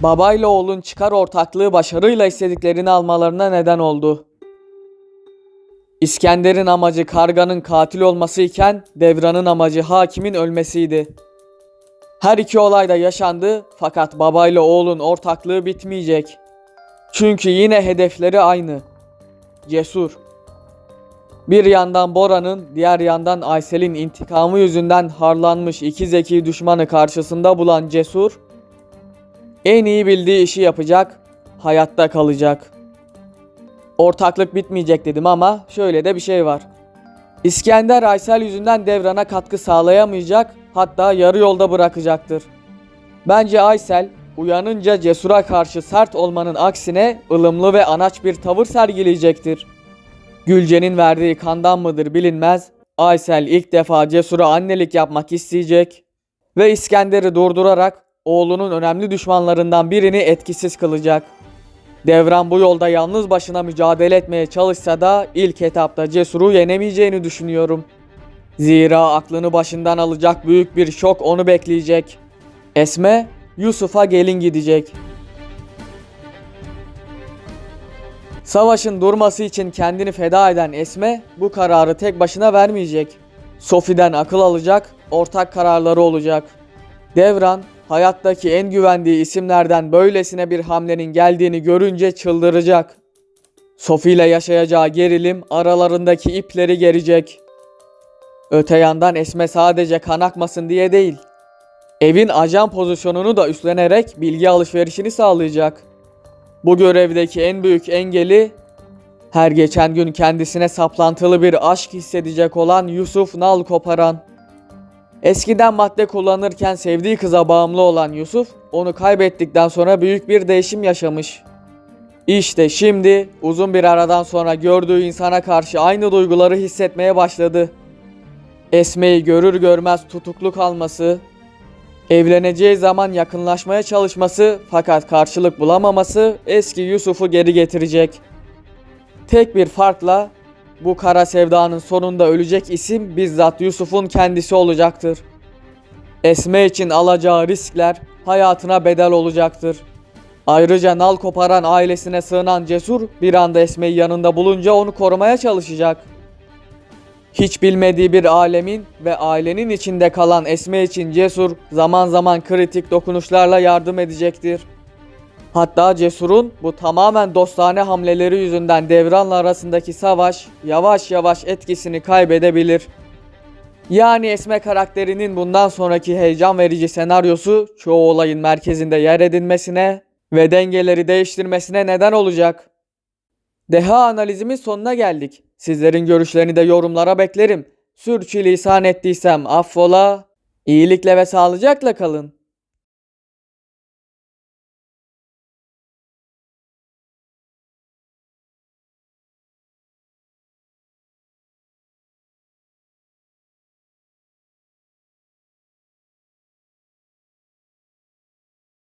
Babayla oğlun çıkar ortaklığı başarıyla istediklerini almalarına neden oldu. İskender'in amacı karganın katil olması iken Devran'ın amacı hakimin ölmesiydi. Her iki olay da yaşandı fakat babayla oğlun ortaklığı bitmeyecek. Çünkü yine hedefleri aynı. Cesur. Bir yandan Bora'nın, diğer yandan Aysel'in intikamı yüzünden harlanmış iki zeki düşmanı karşısında bulan Cesur, en iyi bildiği işi yapacak, hayatta kalacak. Ortaklık bitmeyecek dedim ama şöyle de bir şey var. İskender Aysel yüzünden Devran'a katkı sağlayamayacak, hatta yarı yolda bırakacaktır. Bence Aysel uyanınca Cesur'a karşı sert olmanın aksine ılımlı ve anaç bir tavır sergileyecektir. Gülce'nin verdiği kandan mıdır bilinmez. Aysel ilk defa Cesur'a annelik yapmak isteyecek ve İskender'i durdurarak oğlunun önemli düşmanlarından birini etkisiz kılacak. Devran bu yolda yalnız başına mücadele etmeye çalışsa da ilk etapta Cesur'u yenemeyeceğini düşünüyorum. Zira aklını başından alacak büyük bir şok onu bekleyecek. Esme Yusuf'a gelin gidecek. Savaşın durması için kendini feda eden Esme bu kararı tek başına vermeyecek. Sophie'den akıl alacak, ortak kararları olacak. Devran hayattaki en güvendiği isimlerden böylesine bir hamlenin geldiğini görünce çıldıracak. Sophie ile yaşayacağı gerilim aralarındaki ipleri gerecek. Öte yandan Esme sadece kan akmasın diye değil, evin ajan pozisyonunu da üstlenerek bilgi alışverişini sağlayacak. Bu görevdeki en büyük engeli her geçen gün kendisine saplantılı bir aşk hissedecek olan Yusuf Nal Koparan. Eskiden madde kullanırken sevdiği kıza bağımlı olan Yusuf, onu kaybettikten sonra büyük bir değişim yaşamış. İşte şimdi uzun bir aradan sonra gördüğü insana karşı aynı duyguları hissetmeye başladı. Esme'yi görür görmez tutuklu kalması, evleneceği zaman yakınlaşmaya çalışması fakat karşılık bulamaması eski Yusuf'u geri getirecek. Tek bir farkla bu kara sevdanın sonunda ölecek isim bizzat Yusuf'un kendisi olacaktır. Esme için alacağı riskler hayatına bedel olacaktır. Ayrıca nal koparan ailesine sığınan Cesur bir anda Esme'yi yanında bulunca onu korumaya çalışacak. Hiç bilmediği bir alemin ve ailenin içinde kalan Esme için Cesur zaman zaman kritik dokunuşlarla yardım edecektir. Hatta Cesur'un bu tamamen dostane hamleleri yüzünden Devran'la arasındaki savaş yavaş yavaş etkisini kaybedebilir. Yani Esme karakterinin bundan sonraki heyecan verici senaryosu çoğu olayın merkezinde yer edinmesine ve dengeleri değiştirmesine neden olacak. Deha analizimin sonuna geldik. Sizlerin görüşlerini de yorumlara beklerim. Sürçülisan ettiysem affola. İyilikle ve sağlıcakla kalın.